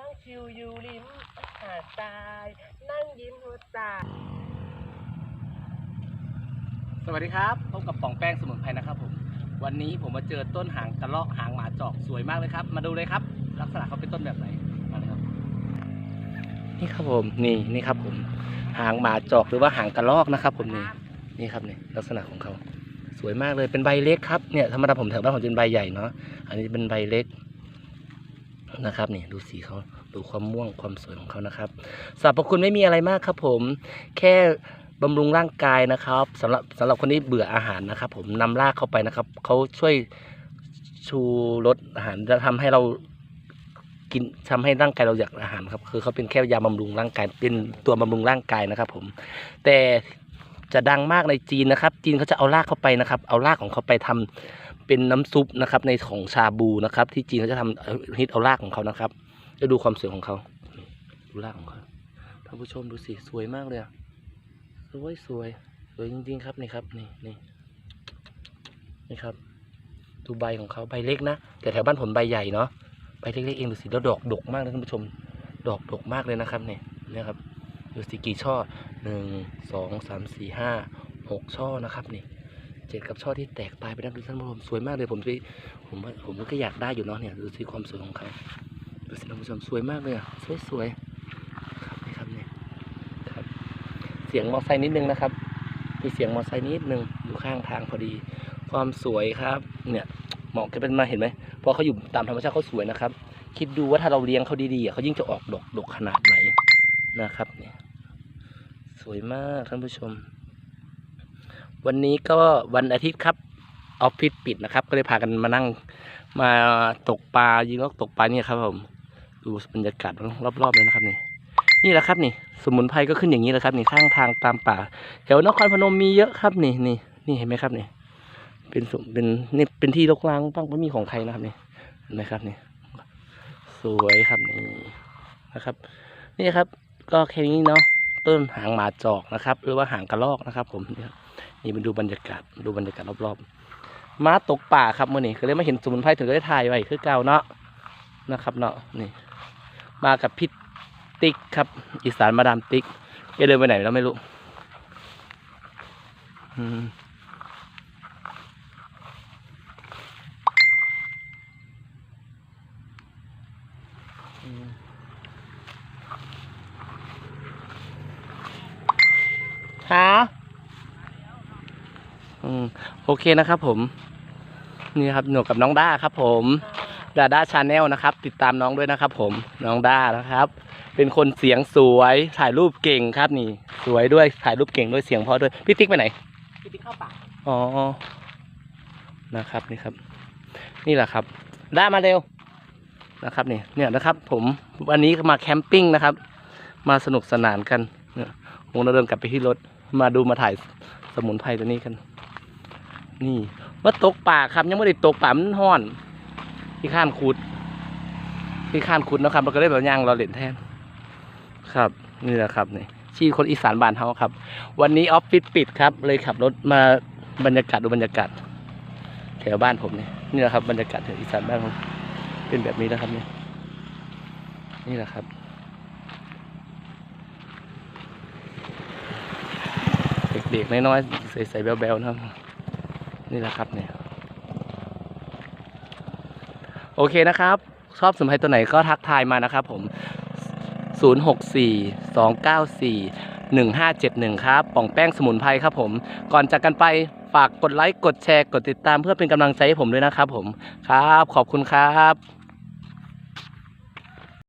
นั่งชิวอยู่ริมหาดทราย นั่งยิ้มหัวตาสวัสดีครับพบกับป่องแป้งสมุนไพรนะครับผม วันนี้ผมมาเจอต้นหางกระรอกหางหมาจอกสวยมากเลยครับ มาดูเลยครับ ลักษณะเขาเป็นต้นแบบไหนมาเลยครับ นี่ครับผมนี่นี่ครับผม หางหมาจอกหรือว่าหางกระรอกนะครับ ผมนี่นี่ครับนี่ลักษณะของเขาสวยมากเลยเป็นใบเล็กครับเนี่ยธรรมดาผมแถวบ้านผมจะเป็นใบใหญ่เนาะอันนี้เป็นใบเล็ก นะครับนี่ดูสีเขาดูความม่วงความสวยของเขานะครับสรรพคุณไม่มีอะไรมากครับผมแค่บำรุงร่างกายนะครับสำหรับสำหรับคนที่เบื่ออาหารนะครับ ผมนำรากเข้าไปนะครับเขาช่วยชูรสอาหารจะทำให้เรากินทำให้ร่างกายเราอยากอาหารครับ คือเขาเป็นแค่ยาบำรุงร่างกายเป็นตัวบำรุงร่างกายนะครับ ผม แต่จะดังมากในจีนนะครับ จีนเขาจะเอารากเข้าไปนะครับ เอารากของเขาไปทำ เป็นน้ำซุปนะครับในของชาบูนะครับ ที่จีนเขาจะทำฮิตเอารากของเขานะครับจะดูความสวยของเขาดูรากของเขาท่านผู้ชมดูสิสวยมากเลยสวยสวยสวยจริงๆครับนี่ครับนี่นี่นี่ครับดูใบของเขาใบเล็กนะแต่แถวบ้านผมใบใหญ่เนาะใบเล็กๆเองดูสิแล้วดอกดกมากนะท่านผู้ชม ดอกดกมากเลยนะครับเนี่ยนี่ครับดูสิกี่ช่อหนึ่งสองสามสี่ห้าหกช่อนะครับนี่ เจ็ดกับช่อที่แตกปลายไปนะดูท่านผู้ชมสวยมากเลยผมสิผมว่าผมก็อยากได้อยู่เนาะเนี่ยดูสิความสวยของเขาดูสิท่านผู้ชมสวยมากเลยอะสวยสวยครับนี่ครับเนี่ยครับ เสียงมอเตอร์ไซค์นิดนึงนะครับมีเสียงมอเตอร์ไซค์นิดนึงอยู่ข้างทางพอดี ความสวยครับ เนี่ยเหมาะจะเป็นมาเห็นไหมพอเขาอยู่ตามธรรมชาติเขาสวยนะครับ คิดดูว่าถ้าเราเลี้ยงเขาดีๆเขายิ่งจะออกดอกดกขนาดไหนนะครับ เนี่ย สวยมากท่านผู้ชม วันนี้ก็วันอาทิตย์ครับออฟฟิศปิดนะครับ ก็เลยพากันมานั่งมาตกปลายิงนกตกปลาเนี่ยครับผม ดูบรรยากาศรอบๆเลยนะครับนี่นี่แหละครับนี่ สมุนไพรก็ขึ้นอย่างนี้แหละครับ นี่ข้างทางตามป่าแถวนครพนมมีเยอะครับนี่นี่นี่เห็นไหมครับนี่ เป็นสมเป็นนี่เป็นที่รกร้างบ้างไม่มีของใครนะครับนี่เห็นไหมครับนี่ สวยครับนี่นะครับ นี่ครับ ก็แค่นี้เนาะต้นหางหมาจอกนะครับ หรือว่าหางกระรอกนะครับ ผมนี่ครับ นี่มาดูบรรยากาศดูบรรยากาศรอบๆมาตกป่าครับมื่อนี้ก็เลยมาเห็นสมุนไพรถึงก็ได้ถ่ายไว้คือเก่าเนาะนะครับเนาะนี่มากับพี่ติ๊กครับ อีสานมาดามติ๊กแกเดินไปไหนแล้วไม่รู้อืม อืมหาอืมโอเคนะครับผม นี่ครับหนูกับน้องด้าครับ ผมดาด้าชาแนลนะครับ ติดตามน้องด้วยนะครับ ผมน้องด้านะครับ เป็นคนเสียงสวยถ่ายรูปเก่งครับนี่ สวยด้วยถ่ายรูปเก่งด้วยเสียงเพราะด้วยพี่ติ๊กไปไหนพี่ติ๊กเข้าป่าอ๋อนะครับนี่ครับ นี่แหละครับได้มาเร็วนะครับนี่เนี่ยนะครับ ผมวันนี้มาแคมปิ้งนะครับ มาสนุกสนานกันเนี่ยผมเราเดินกลับไปที่รถมาดูมาถ่ายสมุนไพรตัวนี้กัน นี่ว่าตกป่าครับยังไม่ได้ตกป่ามันห้อนที่ข้านขุดที่ข้านขุดนะครับเราก็ได้แบบย่างเราเล่นแทนครับ นี่แหละครับนี่ชีวิตคนอีสานบ้านเฮาครับ วันนี้ออฟฟิศปิดครับ เลยขับรถมาบรรยากาศดูบรรยากาศแถวบ้านผมนี่นี่แหละครับบรรยากาศแถวอีสานบ้านผมเป็นแบบนี้นะครับนี่นี่แหละครับเด็กๆน้อยๆใส่ๆแบวๆนะครับ นี่แหละครับเนี่ยโอเคนะครับ ชอบสมุนไพรตัวไหนก็ทักทายมานะครับผม 064 294 1571 ครับป่องแป้งสมุนไพรครับผม ก่อนจากกันไปฝากกดไลค์ กดแชร์ กดติดตามเพื่อเป็นกำลังใจให้ผมด้วยนะครับผม ครับ ขอบคุณครับ